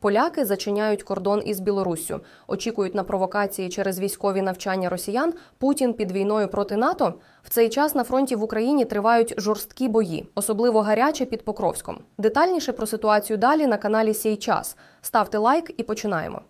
Поляки зачиняють кордон із Білоруссю, очікують на провокації через військові навчання росіян. Путін під війною проти НАТО. В цей час на фронті в Україні тривають жорсткі бої, особливо гаряче під Покровськом. Детальніше про ситуацію далі на каналі Сій час. Ставте лайк і починаємо.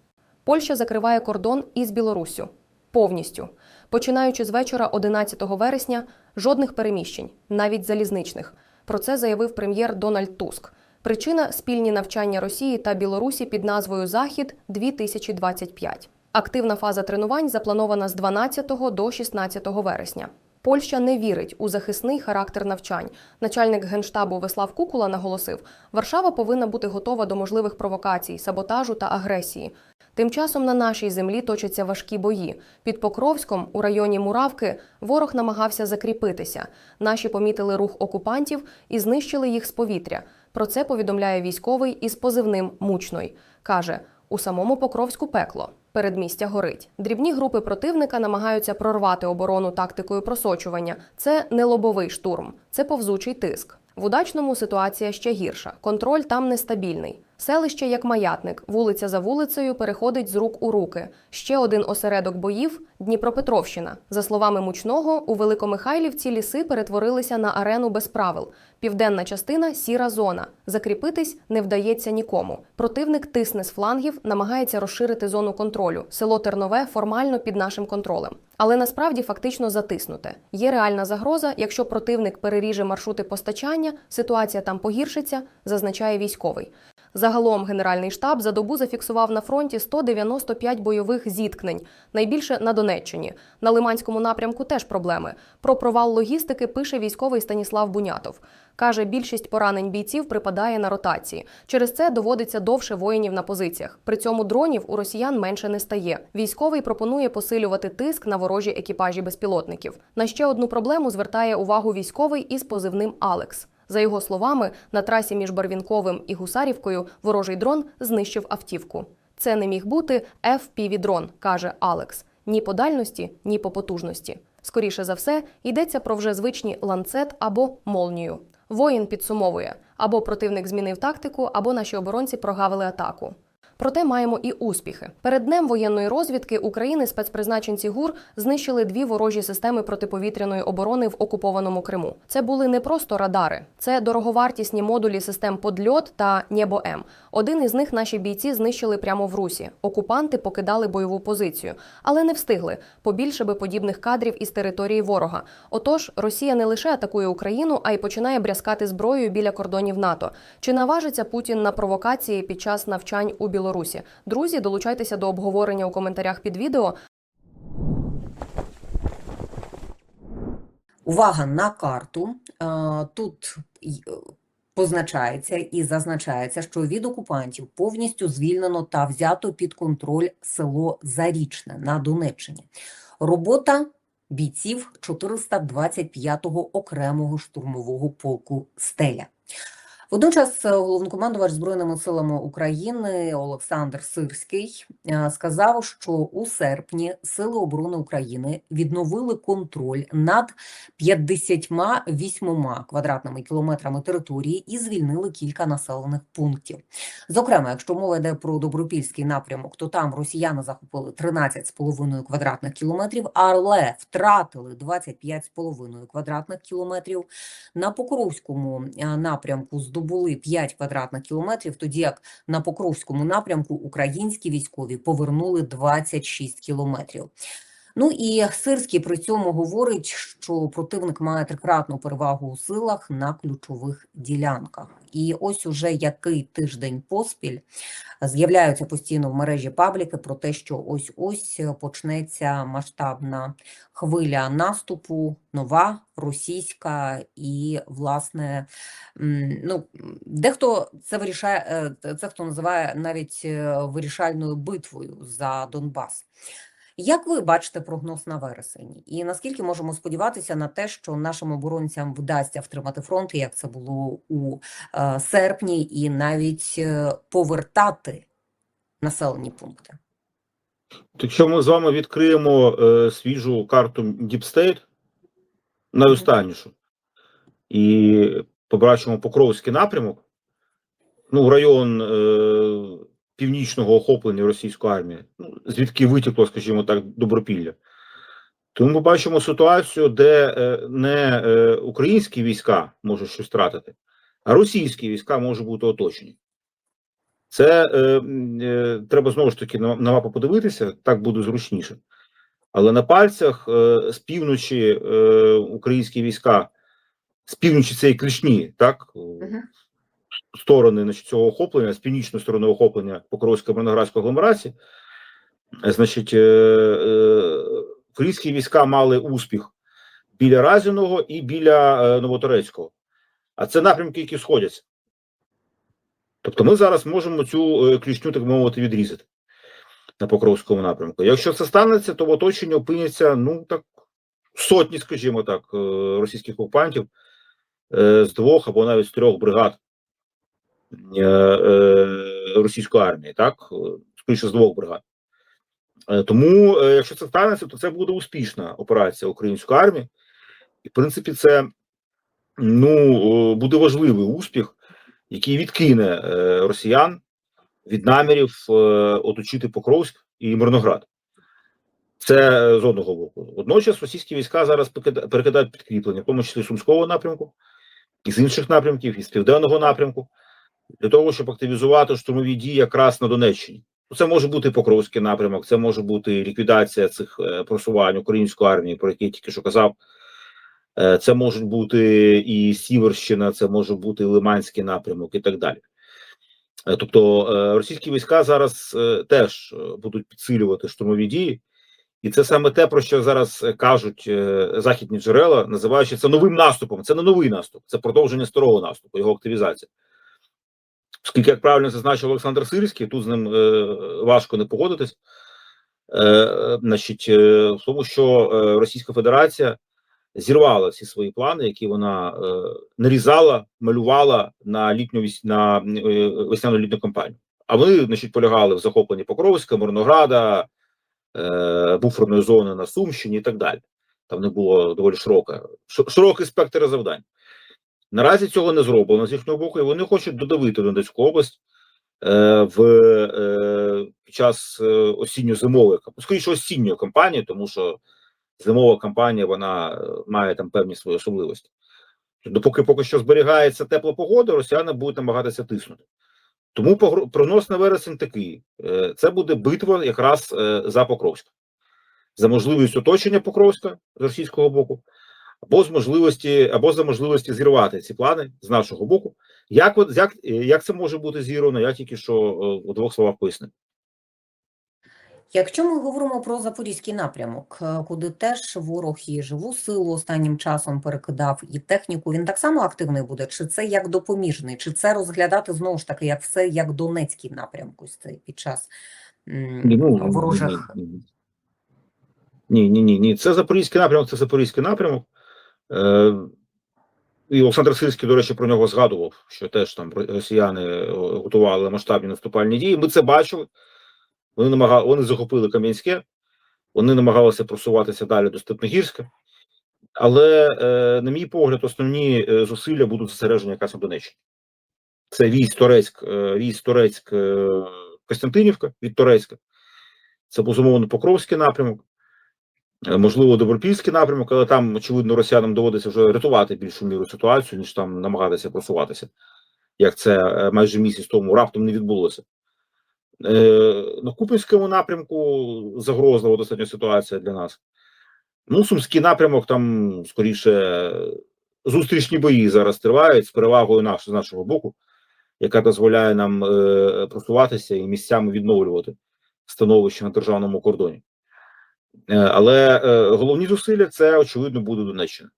Польща закриває кордон із Білоруссю повністю. Починаючи з вечора 11 вересня, жодних переміщень, навіть залізничних. Про це заявив прем'єр Дональд Туск. Причина спільні навчання Росії та Білорусі під назвою Захід 2025. Активна фаза тренувань запланована з 12 до 16 вересня. Польща не вірить у захисний характер навчань. Начальник генштабу Веслав Кукула наголосив, Варшава повинна бути готова до можливих провокацій, саботажу та агресії. Тим часом на нашій землі точаться важкі бої. Під Покровськом, у районі Муравки, ворог намагався закріпитися. Наші помітили рух окупантів і знищили їх з повітря. Про це повідомляє військовий із позивним Мучной. Каже: у самому Покровську пекло. Передмістя горить. Дрібні групи противника намагаються прорвати оборону тактикою просочування. Це не лобовий штурм, це повзучий тиск. В удачному ситуація ще гірша. Контроль там нестабільний. Селище як маятник, вулиця за вулицею переходить з рук у руки. Ще один осередок боїв Дніпропетровщина. За словами мучного, у Великомихайлівці ліси перетворилися на арену без правил. Південна частина сіра зона. Закріпитись не вдається нікому. Противник тисне з флангів, намагається розширити зону контролю. Село Тернове формально під нашим контролем. Але насправді фактично затиснуте. Є реальна загроза, якщо противник переріже маршрути постачання, ситуація там погіршиться, зазначає військовий. Загалом Генеральний штаб за добу зафіксував на фронті 195 бойових зіткнень, найбільше на Донеччині. На Лиманському напрямку теж проблеми. Про провал логістики пише військовий Станіслав Бунятов. Каже, більшість поранень бійців припадає на ротації. Через це доводиться довше воїнів на позиціях. При цьому дронів у росіян менше не стає. Військовий пропонує посилювати тиск на ворожі екіпажі безпілотників. На ще одну проблему звертає увагу військовий із позивним Алекс. За його словами, на трасі між Барвінковим і Гусарівкою ворожий дрон знищив автівку. Це не міг бути FPV-дрон, каже Алекс. Ні по дальності, ні по потужності. Скоріше за все, йдеться про вже звичні ланцет або молнію. Воїн підсумовує: або противник змінив тактику, або наші оборонці прогавили атаку. Проте маємо і успіхи. Перед днем воєнної розвідки України спецпризначенці ГУР знищили дві ворожі системи протиповітряної оборони в окупованому Криму. Це були не просто радари, це дороговартісні модулі систем «Подльот» та Небо М. Один із них наші бійці знищили прямо в Русі. Окупанти покидали бойову позицію, але не встигли. Побільше би подібних кадрів із території ворога. Отож, Росія не лише атакує Україну, а й починає брязкати зброєю біля кордонів НАТО. Чи наважиться Путін на провокації під час навчань у Білорусі? Друзі, долучайтеся до обговорення у коментарях під відео. Увага на карту. Е, Тут е, позначається і зазначається, що від окупантів повністю звільнено та взято під контроль село Зарічне на Донеччині. Робота бійців 425-го окремого штурмового полку Стеля. Водночас е, головнокомандувач Збройними силами України Олександр Сирський е, сказав, що у серпні Сили оборони України відновили контроль над 58 квадратними кілометрами території і звільнили кілька населених пунктів. Зокрема, якщо мова йде про добропільський напрямок, то там росіяни захопили 13,5 квадратних кілометрів, але втратили 25,5 квадратних кілометрів. На Покровському е, напрямку здобули 5 квадратних кілометрів, тоді як на Покровському напрямку українські військові повернули 26 кілометрів. Ну і Сирський при цьому говорить, що противник має трикратну перевагу у силах на ключових ділянках. І ось уже який тиждень поспіль з'являються постійно в мережі пабліки про те, що ось ось почнеться масштабна хвиля наступу, нова російська, і власне ну дехто це вирішає, е, це хто називає навіть е, вирішальною битвою за Донбас. Як ви бачите прогноз на вересень? І наскільки можемо сподіватися на те, що нашим оборонцям вдасться втримати фронт, як це було у е, серпні, і навіть е, повертати населені пункти? Якщо ми з вами відкриємо е, свіжу карту Deep State, найостаннішу, і побачимо Покровський напрямок, ну, район е, північного охоплення російської армії, ну, звідки витекло, скажімо так, добропілля. Тому ми бачимо ситуацію, де е, не е, українські війська можуть щось втратити, а російські війська можуть бути оточені. Це е, е, треба знову ж таки на, на мапу подивитися, так буде зручніше. Але на пальцях е, з півночі е, українські війська, з півночі і клішні, так? Мгм. Сторони значить, цього охоплення, з північної сторони охоплення Покровської Мирноградської агломерації, е, значить, е, е, українські війська мали успіх біля Разіного і біля е, Новоторецького. А це напрямки, які сходяться. Тобто ми зараз можемо цю е, клішню, так мовити, відрізати на Покровському напрямку. Якщо це станеться, то в оточенні опиняться, ну так, сотні, скажімо так, е, російських окупантів е, з двох або навіть з трьох бригад е, е, російської армії, так, Е, скоріше з двох бригад. Е, Тому, е, якщо це станеться, то це буде успішна операція української армії, і в принципі, це ну е, буде важливий успіх, який відкине е, росіян від намірів е, оточити Покровськ і Мирноград. Це е, з одного боку. Водночас російські війська зараз перекидають підкріплення, в тому числі Сумського напрямку, і з інших напрямків, і з південного напрямку, для того, щоб активізувати штурмові дії якраз на Донеччині. Ну, Це може бути Покровський напрямок, це може бути ліквідація цих е, просувань української армії, про які я тільки що казав. Е, Це можуть бути і Сіверщина, це може бути Лиманський напрямок, і так далі. Е, Тобто російські війська зараз теж будуть підсилювати штурмові дії, і це саме те, про що зараз кажуть західні джерела, називаючи це новим наступом. Це не новий наступ, це продовження старого наступу, його активізація. Оскільки, як правильно зазначив Олександр Сирський, тут з ним е, важко не погодитись, е, значить, е, в тому, що Російська Федерація зірвала всі свої плани, які вона нарізала, малювала на літню на весняну літню кампанію. А вони, значить, полягали в захопленні Покровська, Мирнограда, буферної зони на Сумщині і так далі. Там не було доволі широка, ши- широкий спектр завдань. Наразі цього не зроблено з їхнього боку, і вони хочуть додавити Донецьку область е, в е, під час е, осінньо-зимової скоріше осінньої кампанії, тому що зимова кампанія вона е, має там певні свої особливості. Допоки поки що зберігається тепла погода, росіяни будуть намагатися тиснути. Тому прогноз на вересень такий: Е, це буде битва якраз за Покровськ, за можливість оточення Покровська з російського боку, або з можливості, або за можливості зірвати ці плани з нашого боку. Як, от- як, е, як це може бути зірвано, я тільки що е, у двох словах пояснив. Якщо ми говоримо про Запорізький напрямок, е, куди теж ворог і живу силу останнім часом перекидав і техніку, він так само активний буде? Чи це як допоміжний? Чи це розглядати знову ж таки як все як Донецький напрямок ось цей під час Ну, ворожих? Ні, ні, ні, ні. Це Запорізький напрямок, це Запорізький напрямок. Е, і Олександр Сильський, до речі, про нього згадував, що теж там росіяни е, готували масштабні наступальні дії. Ми це бачили. Вони намагали, вони захопили Кам'янське, вони намагалися просуватися далі до Степногірська. Але, е, на мій погляд, основні е, зусилля будуть зосереджені якраз на Донеччині. Це військ Торецьк, військ Торецьк Костянтинівка від Торецька. Це безумовно Покровський напрямок. Е, Можливо, Добропільський напрямок, але там, очевидно, росіянам доводиться вже рятувати більшу міру ситуацію, ніж там намагатися просуватися, як це е, майже місяць тому раптом не відбулося. Е, На Купінському напрямку загрозлива достатньо ситуація для нас. Ну, Сумський напрямок, там скоріше зустрічні бої зараз тривають з перевагою наш, з нашого боку, яка дозволяє нам просуватися і місцями відновлювати становище на державному кордоні. Е, Але е, головні зусилля це очевидно буде Донеччина.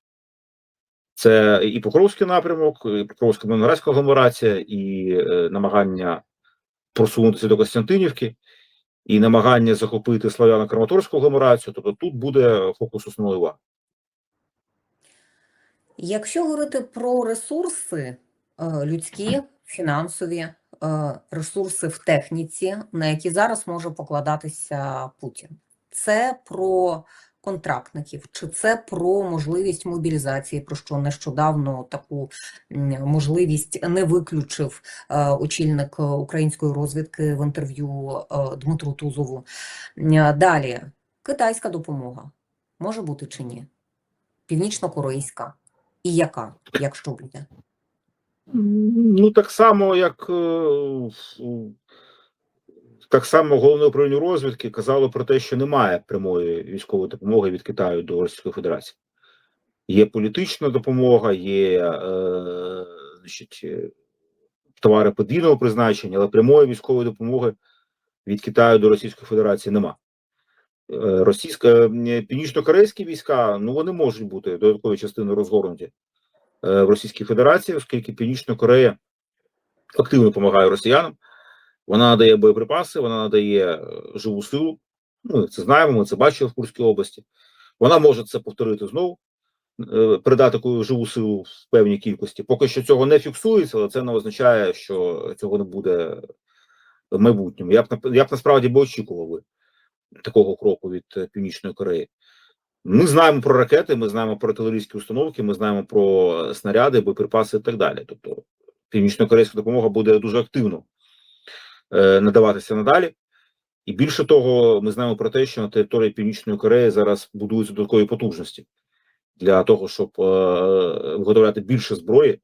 Це і Покровський напрямок, і Покровська Мирноградська агломерація, і е, намагання просунутися до Костянтинівки, і намагання захопити Славяно-Краматорську агломерацію. Тобто тут буде фокус основної уваги. Якщо говорити про ресурси людські, фінансові, ресурси в техніці, на які зараз може покладатися Путін, це про контрактників, чи це про можливість мобілізації, про що нещодавно таку можливість не виключив е, очільник української розвідки в інтерв'ю е, Дмитру Тузову. Далі, китайська допомога може бути чи ні? Північно-корейська. І яка, якщо буде? Ну, так само, як е, так само головне управління розвідки казало про те, що немає прямої військової допомоги від Китаю до Російської Федерації. Є політична допомога, є е, значить, е, товари подвійного призначення, але прямої військової допомоги від Китаю до Російської Федерації нема. Е, Російська е, північно-корейські війська ну вони можуть бути додаткові частини розгорнуті в Російській Федерації, оскільки Північна Корея активно допомагає росіянам. Вона надає боєприпаси, вона надає е, живу силу. Ми це знаємо, ми це бачили в Курській області. Вона може це повторити знову, е, передати таку живу силу в певній кількості. Поки що цього не фіксується, але це не означає, що цього не буде в майбутньому. Я б я б насправді би очікував такого кроку від е, Північної Кореї. Ми знаємо про ракети, ми знаємо про артилерійські установки, ми знаємо про снаряди, боєприпаси і так далі. Тобто північно-корейська допомога буде дуже активно надаватися надалі. І більше того, ми знаємо про те, що на території Північної Кореї зараз будуються додаткові потужності для того, щоб е, виготовляти більше зброї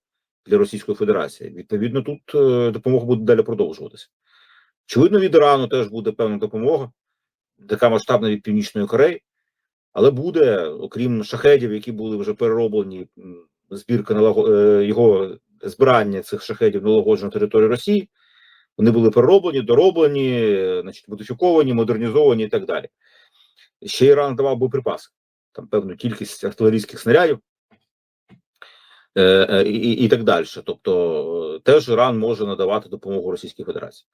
для Російської Федерації. Відповідно, тут е, допомога буде далі продовжуватися. Очевидно, від Ірану теж буде певна допомога, така масштабна від Північної Кореї, але буде, окрім шахедів, які були вже перероблені, збірка е, його збирання цих шахедів налагоджено на території Росії. Вони були перероблені, дороблені, значить, модифіковані, модернізовані і так далі. Ще Іран давав боєприпаси, там певну кількість артилерійських снарядів е, е, і, і, і так далі. Тобто, е, теж Іран може надавати допомогу Російській Федерації.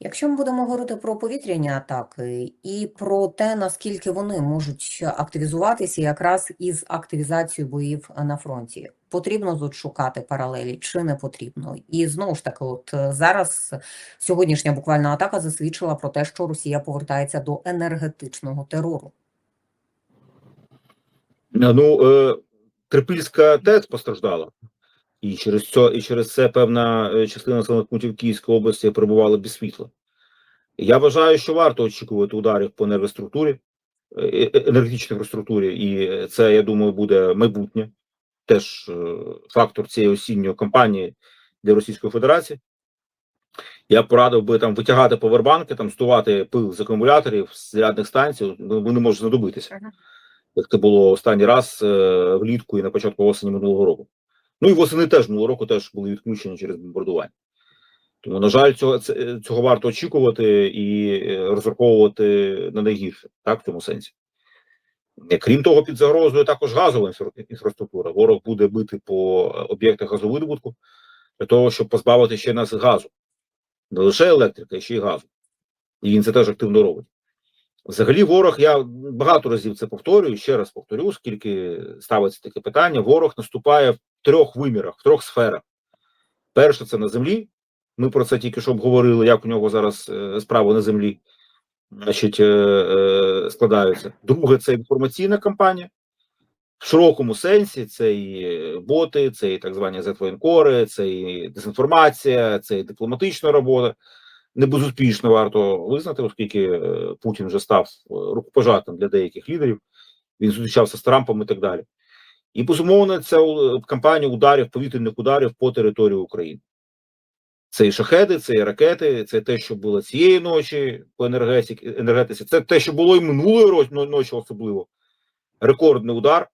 Якщо ми будемо говорити про повітряні атаки і про те, наскільки вони можуть активізуватися якраз із активізацією боїв на фронті, потрібно тут шукати паралелі чи не потрібно? І знову ж таки, от е, зараз сьогоднішня буквальна атака засвідчила про те, що Росія повертається до енергетичного терору. Е, Ну, е, Трипільська ТЕЦ постраждала, і через це, і через це певна е, частина населених пунктів Київської області перебувала без світла. Я вважаю, що варто очікувати ударів по енергоструктурі, енергетичній інфраструктурі, і це, я думаю, буде майбутнє. Теж е, фактор цієї осінньої кампанії для Російської Федерації. Я порадив би там витягати повербанки, там здувати пил з акумуляторів, з зарядних станцій, ну, вони можуть знадобитися як це було останній раз е, влітку і на початку осені минулого року. Ну і восени теж минулого року теж були відключені через бомбардування. Тому, на жаль, цього, цього варто очікувати і е, розраховувати на найгірше, так, в цьому сенсі. Крім того, під загрозою також газова інфраструктура. Ворог буде бити по об'єктах газовидобутку для того, щоб позбавити ще нас газу. Не лише електрика, а ще й газу. І він це теж активно робить. Взагалі, ворог, я багато разів це повторюю, ще раз повторю, оскільки ставиться таке питання: ворог наступає в трьох вимірах, в трьох сферах. Перше, це на землі. Ми про це тільки що обговорили, як у нього зараз е, справи на землі значить, е, е, складаються. Друге, це інформаційна кампанія. В широкому сенсі це і боти, це і так звані зетвоєнкори, це і дезінформація, це і дипломатична робота не безуспішно варто визнати, оскільки е, Путін вже став рукопожатим для деяких лідерів. Він зустрічався з Трампом і так далі. І безумовно, це кампанія ударів, повітряних ударів по території України. Це і шахеди, це і ракети, це те, що було цієї ночі по енергетиці, це те, що було і минулої ночі, особливо. Рекордний удар